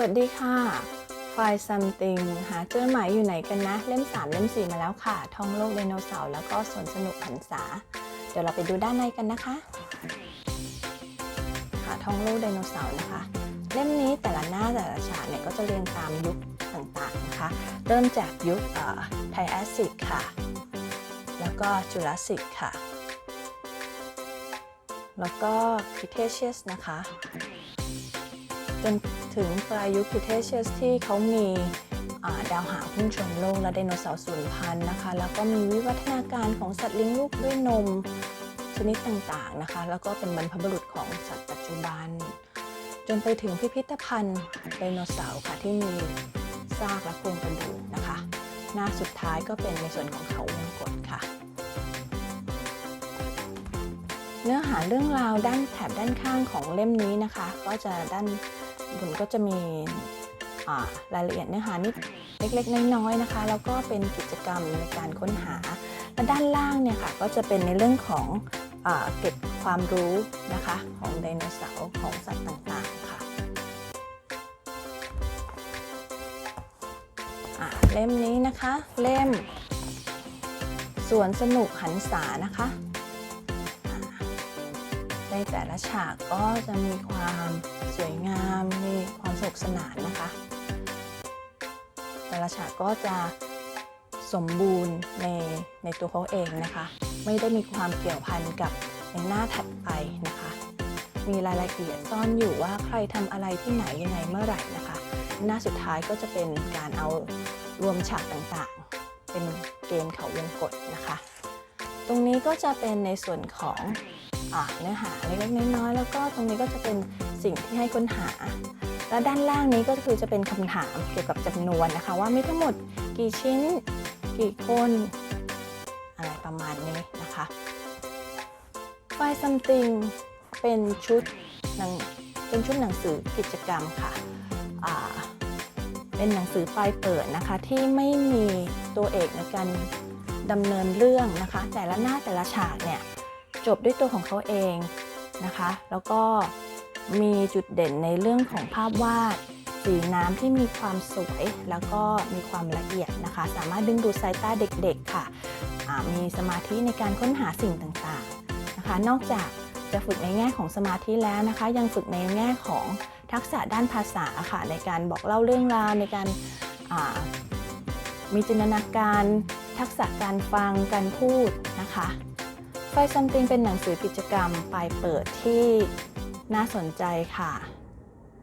วัสดีค่ะไฟล์ something หาเจอหมายอยู่ไหนกันนะ เล่ม 3 เล่ม 4 มาแล้วค่ะท่องโลกไดโนเสาร์แล้วก็สวนสนุกหันษา เดี๋ยวเราไปดูด้านในกันนะคะ ค่ะท่องโลกไดโนเสาร์นะคะ เล่มนี้แต่ละหน้าแต่ละฉากเนี่ยก็จะเรียงตามยุคต่างๆนะคะ เริ่มจากยุคไทแอสซิกค่ะ แล้วก็จูราสสิกค่ะ แล้วก็คริเทเชียสนะคะ จนถึงปลายยุคคริเทเชียสที่เขามีดาวหางพุ่งชนโลกและไดโนเสาร์สูญพันธุ์นะคะ แล้วก็มีวิวัฒนาการของสัตว์เลี้ยงลูกด้วยนมชนิดต่างๆนะคะ แล้วก็เป็นบรรพบุรุษของสัตว์ปัจจุบัน จนไปถึงพิพิธภัณฑ์ไดโนเสาร์ค่ะที่มีซากและโครงกระดูกนะคะ หน้าสุดท้ายก็เป็นในส่วนของเขาวงกตค่ะ เนื้อหาเรื่องราวด้านแถบด้านข้างของเล่มนี้นะคะ ก็จะด้าน บนก็จะมีรายละเอียดเนื้อหานิดเล็กๆ น้อยๆนะคะ แล้วก็เป็นกิจกรรมในการค้นหา และด้านล่างเนี่ยค่ะก็จะเป็นในเรื่องของอเก็บความรู้นะคะของไดโนเสาร์ของสัตว์ต่างๆค่ะเล่มนี้นะคะ เล่มสวนสนุกหันษานะคะ แต่ละฉากก็จะมีความสวยงาม มีความสนุกสนานนะคะ แต่ละฉากก็จะสมบูรณ์ในในตัวเขาเองนะคะ ไม่ได้มีความเกี่ยวพันกับในหน้าถัดไปนะคะ มีรายละเอียดซ่อนอยู่ว่าใครทำอะไรที่ไหนยังไงเมื่อไหร่นะคะ หน้าสุดท้ายก็จะเป็นการเอารวมฉากต่างๆ เป็นเกมเขาวงกตนะคะ ตรงนี้ก็จะเป็นในส่วนของอเนื้อหาเล็กๆน้อยๆแล้วก็ตรงนี้ก็จะเป็นสิ่งที่ให้ค้นหา และด้านล่างนี้ก็คือจะเป็นคำถามเกี่ยวกับจำนวนนะคะ ว่ามีทั้งหมดกี่ชิ้น กี่คน อะไรประมาณนี้นะคะไฟซัมติงเป็นชุดหนังเป็นชุดหนังสือกิจกรรมค่ะ เป็นหนังสือปลายเปิดนะคะ ที่ไม่มีตัวเอกในการดำเนินเรื่องนะคะ แต่ละหน้าแต่ละฉากเนี่ยจบด้วยตัวของเขาเองนะคะ แล้วก็มีจุดเด่นในเรื่องของภาพวาดสีน้ำที่มีความสวยแล้วก็มีความละเอียดนะคะ สามารถดึงดูดสายตาเด็กๆค่ะ มีสมาธิในการค้นหาสิ่งต่างๆนะคะ นอกจาก จะฝึกในแง่ของสมาธิแล้วนะคะ ยังฝึกในแง่ของทักษะด้านภาษาค่ะในการบอกเล่าเรื่องราวในการมีจินตนาการทักษะการฟังการพูดนะคะไฟซัมติงเป็นหนังสือกิจกรรมปลายเปิดที่น่าสนใจค่ะ